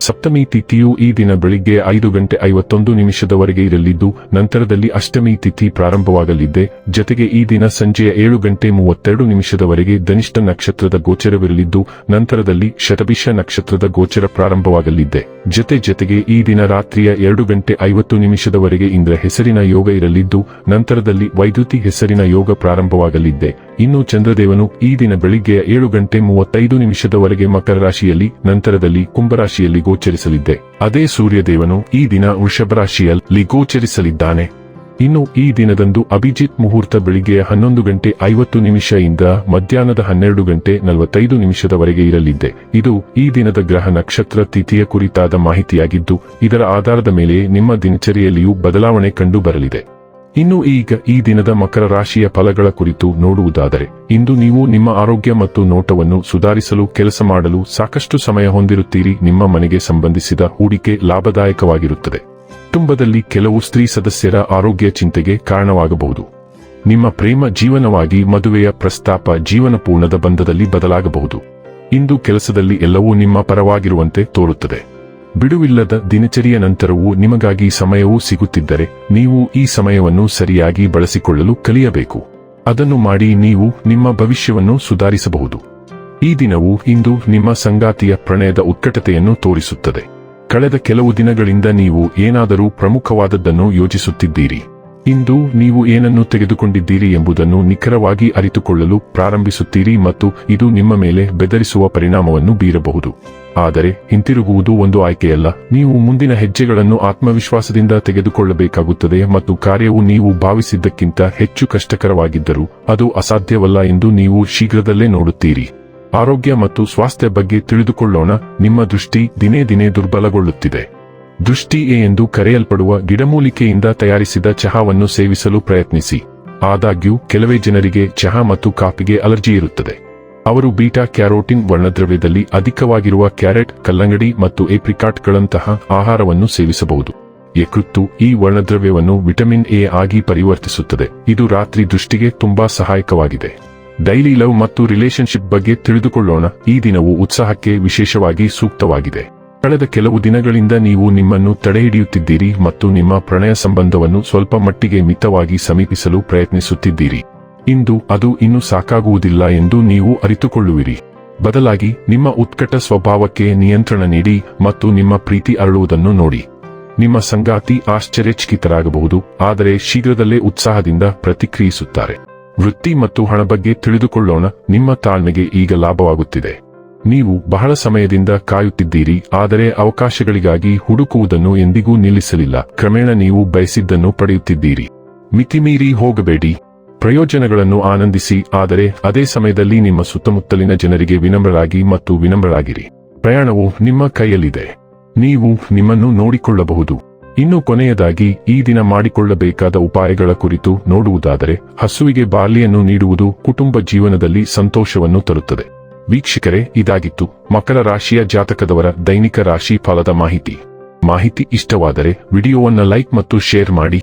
ಸಪ್ತಮಿ ತಿಥಿಯು ಈ ದಿನ ಬೆಳಿಗ್ಗೆ ಐದು ಗಂಟೆ ಐವತ್ತೊಂದು ನಿಮಿಷದವರೆಗೆ ಇರಲಿದ್ದು, ನಂತರದಲ್ಲಿ ಅಷ್ಟಮಿ ತಿಥಿ ಪ್ರಾರಂಭವಾಗಲಿದೆ. ಜತೆಗೆ ಈ ದಿನ ಸಂಜೆಯ ಏಳು ಗಂಟೆ ಮೂವತ್ತೆರಡು ನಿಮಿಷದವರೆಗೆ ಧನಿಷ್ಠ ನಕ್ಷತ್ರದ ಗೋಚರವಿರಲಿದ್ದು, ನಂತರದಲ್ಲಿ ಶತಭಿಷ ನಕ್ಷತ್ರದ ಗೋಚರ ಪ್ರಾರಂಭವಾಗಲಿದೆ. ಜತೆ ಜತೆಗೆ ಈ ದಿನ ರಾತ್ರಿಯ ಎರಡು ಗಂಟೆ ಐವತ್ತು ನಿಮಿಷದವರೆಗೆ ಇಂದ್ರ ಹೆಸರಿನ ಯೋಗ ಇರಲಿದ್ದು, ನಂತರದಲ್ಲಿ ವೈದ್ಯುತಿ ಹೆಸರಿನ ಯೋಗ ಪ್ರಾರಂಭವಾಗಲಿದ್ದೆ ಇನ್ನು ಚಂದ್ರದೇವನು ಈ ದಿನ ಬೆಳಿಗ್ಗೆ ಏಳು ಗಂಟೆ ಮೂವತ್ತೈದು ನಿಮಿಷದವರೆಗೆ ಮಕರ ರಾಶಿಯಲ್ಲಿ, ನಂತರದಲ್ಲಿ ಕುಂಭರಾಶಿಯಲ್ಲಿ ಗೋಚರಿಸಲಿದ್ದೆ. ಅದೇ ಸೂರ್ಯದೇವನು ಈ ದಿನ ವೃಷಭ ರಾಶಿಯಲ್ಲಿ ಗೋಚರಿಸಲಿದ್ದಾನೆ. ಇನ್ನು ಈ ದಿನದಂದು ಅಭಿಜಿತ್ ಮುಹೂರ್ತ ಬೆಳಿಗ್ಗೆ ಹನ್ನೊಂದು ಗಂಟೆ ಐವತ್ತು ನಿಮಿಷದಿಂದ ಮಧ್ಯಾಹ್ನದ ಹನ್ನೆರಡು ಗಂಟೆ ನಲವತ್ತೈದು ನಿಮಿಷದವರೆಗೆ ಇರಲಿದ್ದೆ. ಇದು ಈ ದಿನದ ಗ್ರಹ ನಕ್ಷತ್ರ ತಿಥಿಯ ಕುರಿತಾದ ಮಾಹಿತಿಯಾಗಿದ್ದು, ಇದರ ಆಧಾರದ ಮೇಲೆ ನಿಮ್ಮ ದಿನಚರಿಯಲ್ಲಿಯೂ ಬದಲಾವಣೆ ಕಂಡು ಬರಲಿದೆ ಇನ್ನು ಈಗ ಈ ದಿನದ ಮಕರ ರಾಶಿಯ ಫಲಗಳ ಕುರಿತು ನೋಡುವುದಾದರೆ, ಇಂದು ನೀವು ನಿಮ್ಮ ಆರೋಗ್ಯ ಮತ್ತು ನೋಟವನ್ನು ಸುಧಾರಿಸಲು ಕೆಲಸ ಮಾಡಲು ಸಾಕಷ್ಟು ಸಮಯ ಹೊಂದಿರುತ್ತೀರಿ. ನಿಮ್ಮ ಮನೆಗೆ ಸಂಬಂಧಿಸಿದ ಹೂಡಿಕೆ ಲಾಭದಾಯಕವಾಗಿರುತ್ತದೆ. ಕುಟುಂಬದಲ್ಲಿ ಕೆಲವು ಸ್ತ್ರೀ ಸದಸ್ಯರ ಆರೋಗ್ಯ ಚಿಂತೆಗೆ ಕಾರಣವಾಗಬಹುದು. ನಿಮ್ಮ ಪ್ರೇಮ ಜೀವನವಾಗಿ ಮದುವೆಯ ಪ್ರಸ್ತಾಪ ಜೀವನಪೂರ್ಣದ ಬಂಧದಲ್ಲಿ ಬದಲಾಗಬಹುದು. ಇಂದು ಕೆಲಸದಲ್ಲಿ ಎಲ್ಲವೂ ನಿಮ್ಮ ಪರವಾಗಿರುವಂತೆ ತೋರುತ್ತದೆ. ಬಿಡುವಿಲ್ಲದ ದಿನಚರಿಯ ನಂತರವೂ ನಿಮಗಾಗಿ ಸಮಯವೂ ಸಿಗುತ್ತಿದ್ದರೆ ನೀವು ಈ ಸಮಯವನ್ನು ಸರಿಯಾಗಿ ಬಳಸಿಕೊಳ್ಳಲು ಕಲಿಯಬೇಕು. ಅದನ್ನು ಮಾಡಿ ನೀವು ನಿಮ್ಮ ಭವಿಷ್ಯವನ್ನು ಸುಧಾರಿಸಬಹುದು. ಈ ದಿನವು ಇಂದು ನಿಮ್ಮ ಸಂಗಾತಿಯ ಪ್ರಣಯದ ಉತ್ಕಟತೆಯನ್ನು ತೋರಿಸುತ್ತದೆ. ಕಳೆದ ಕೆಲವು ದಿನಗಳಿಂದ ನೀವು ಏನಾದರೂ ಪ್ರಮುಖವಾದದ್ದನ್ನು ಯೋಚಿಸುತ್ತಿದ್ದೀರಿ. ಇಂದು ನೀವು ಏನನ್ನು ತೆಗೆದುಕೊಂಡಿದ್ದೀರಿ ಎಂಬುದನ್ನು ನಿಖರವಾಗಿ ಅರಿತುಕೊಳ್ಳಲು ಪ್ರಾರಂಭಿಸುತ್ತೀರಿ ಮತ್ತು ಇದು ನಿಮ್ಮ ಮೇಲೆ ಬೆದರಿಸುವ ಪರಿಣಾಮವನ್ನು ಬೀರಬಹುದು. ಆದರೆ ಹಿಂತಿರುಗುವುದು ಒಂದು ಆಯ್ಕೆಯಲ್ಲ. ನೀವು ಮುಂದಿನ ಹೆಜ್ಜೆಗಳನ್ನು ಆತ್ಮವಿಶ್ವಾಸದಿಂದ ತೆಗೆದುಕೊಳ್ಳಬೇಕಾಗುತ್ತದೆ ಮತ್ತು ಕಾರ್ಯವು ನೀವು ಭಾವಿಸಿದ್ದಕ್ಕಿಂತ ಹೆಚ್ಚು ಕಷ್ಟಕರವಾಗಿದ್ದರೂ ಅದು ಅಸಾಧ್ಯವಲ್ಲ ಎಂದು ನೀವು ಶೀಘ್ರದಲ್ಲೇ ನೋಡುತ್ತೀರಿ. ಆರೋಗ್ಯ ಮತ್ತು ಸ್ವಾಸ್ಥ್ಯ ಬಗ್ಗೆ ತಿಳಿದುಕೊಳ್ಳೋಣ. ನಿಮ್ಮ ದೃಷ್ಟಿ ದಿನೇ ದಿನೇ ದುರ್ಬಲಗೊಳ್ಳುತ್ತಿದೆ. ದೃಷ್ಟಿ ಎ ಎಂದು ಕರೆಯಲ್ಪಡುವ ಗಿಡಮೂಲಿಕೆಯಿಂದ ತಯಾರಿಸಿದ ಚಹಾವನ್ನು ಸೇವಿಸಲು ಪ್ರಯತ್ನಿಸಿ. ಆದಾಗ್ಯೂ, ಕೆಲವೇ ಜನರಿಗೆ ಚಹಾ ಮತ್ತು ಕಾಫಿಗೆ ಅಲರ್ಜಿ ಇರುತ್ತದೆ. ಅವರು ಬೀಟಾ ಕ್ಯಾರೋಟಿನ್ ವರ್ಣದ್ರವ್ಯದಲ್ಲಿ ಅಧಿಕವಾಗಿರುವ ಕ್ಯಾರೆಟ್, ಕಲ್ಲಂಗಡಿ ಮತ್ತು ಏಪ್ರಿಕಾಟ್ಗಳಂತಹ ಆಹಾರವನ್ನು ಸೇವಿಸಬಹುದು. ಯಕೃತ್ತು ಈ ವರ್ಣದ್ರವ್ಯವನ್ನು ವಿಟಮಿನ್ ಎ ಆಗಿ ಪರಿವರ್ತಿಸುತ್ತದೆ. ಇದು ರಾತ್ರಿ ದೃಷ್ಟಿಗೆ ತುಂಬಾ ಸಹಾಯಕವಾಗಿದೆ. ಡೈಲಿ ಲವ್ ಮತ್ತು ರಿಲೇಶನ್ಶಿಪ್ ಬಗ್ಗೆ ತಿಳಿದುಕೊಳ್ಳೋಣ. ಈ ದಿನವು ಉತ್ಸಾಹಕ್ಕೆ ವಿಶೇಷವಾಗಿ ಸೂಕ್ತವಾಗಿದೆ. ಕಳೆದ ಕೆಲವು ದಿನಗಳಿಂದ ನೀವು ನಿಮ್ಮನ್ನು ತಡೆಹಿಡಿಯುತ್ತಿದ್ದೀರಿ ಮತ್ತು ನಿಮ್ಮ ಪ್ರಣಯ ಸಂಬಂಧವನ್ನು ಸ್ವಲ್ಪ ಮಟ್ಟಿಗೆ ಮಿತವಾಗಿ ಸಮೀಪಿಸಲು ಪ್ರಯತ್ನಿಸುತ್ತಿದ್ದೀರಿ. ಇಂದು ಅದು ಇನ್ನು ಸಾಕಾಗುವುದಿಲ್ಲ ಎಂದು ನೀವು ಅರಿತುಕೊಳ್ಳುವಿರಿ. ಬದಲಾಗಿ ನಿಮ್ಮ ಉತ್ಕಟ ಸ್ವಭಾವಕ್ಕೆ ನಿಯಂತ್ರಣ ನೀಡಿ ಮತ್ತು ನಿಮ್ಮ ಪ್ರೀತಿ ಅರಳುವುದನ್ನು ನೋಡಿ. ನಿಮ್ಮ ಸಂಗಾತಿ ಆಶ್ಚರ್ಯಚಕಿತರಾಗಬಹುದು, ಆದರೆ ಶೀಘ್ರದಲ್ಲೇ ಉತ್ಸಾಹದಿಂದ ಪ್ರತಿಕ್ರಿಯಿಸುತ್ತಾರೆ. ವೃತ್ತಿ ಮತ್ತು ಹಣ ಬಗ್ಗೆ ತಿಳಿದುಕೊಳ್ಳೋಣ, ನಿಮ್ಮ ತಾಳ್ಮೆಗೆ ಈಗ ಲಾಭವಾಗುತ್ತಿದೆ. ನೀವು ಬಹಳ ಸಮಯದಿಂದ ಕಾಯುತ್ತಿದ್ದೀರಿ, ಆದರೆ ಅವಕಾಶಗಳಿಗಾಗಿ ಹುಡುಕುವುದನ್ನು ಎಂದಿಗೂ ನಿಲ್ಲಿಸಲಿಲ್ಲ. ಕ್ರಮೇಣ ನೀವು ಬಯಸಿದ್ದನ್ನು ಪಡೆಯುತ್ತಿದ್ದೀರಿ. ಮಿತಿಮೀರಿ ಹೋಗಬೇಡಿ ಪ್ರಯೋಜನಗಳನ್ನು ಆನಂದಿಸಿ, ಆದರೆ ಅದೇ ಸಮಯದಲ್ಲಿ ನಿಮ್ಮ ಸುತ್ತಮುತ್ತಲಿನ ಜನರಿಗೆ ವಿನಮ್ರರಾಗಿ ಮತ್ತು ವಿನಮ್ರರಾಗಿರಿ. ಪ್ರಯಾಣವು ನಿಮ್ಮ ಕೈಯಲ್ಲಿದೆ. ನೀವು ನಿಮ್ಮನ್ನು ನೋಡಿಕೊಳ್ಳಬಹುದು. ಇನ್ನು ಕೊನೆಯದಾಗಿ, ಈ ದಿನ ಮಾಡಿಕೊಳ್ಳಬೇಕಾದ ಉಪಾಯಗಳ ಕುರಿತು ನೋಡುವುದಾದರೆ, ಹಸುವಿಗೆ ಬಾಲ್ಯನ್ನು ನೀಡುವುದು ಕುಟುಂಬ ಜೀವನದಲ್ಲಿ ಸಂತೋಷವನ್ನು ತರುತ್ತದೆ. ವೀಕ್ಷಕರೇ, ಇದಾಗಿತ್ತು ಮಕರ ರಾಶಿಯ ಜಾತಕದವರ ದೈನಿಕ ರಾಶಿ ಫಲದ ಮಾಹಿತಿ. ಮಾಹಿತಿ ಇಷ್ಟವಾದರೆ, ವಿಡಿಯೋವನ್ನು ಲೈಕ್ ಮತ್ತು ಶೇರ್ ಮಾಡಿ.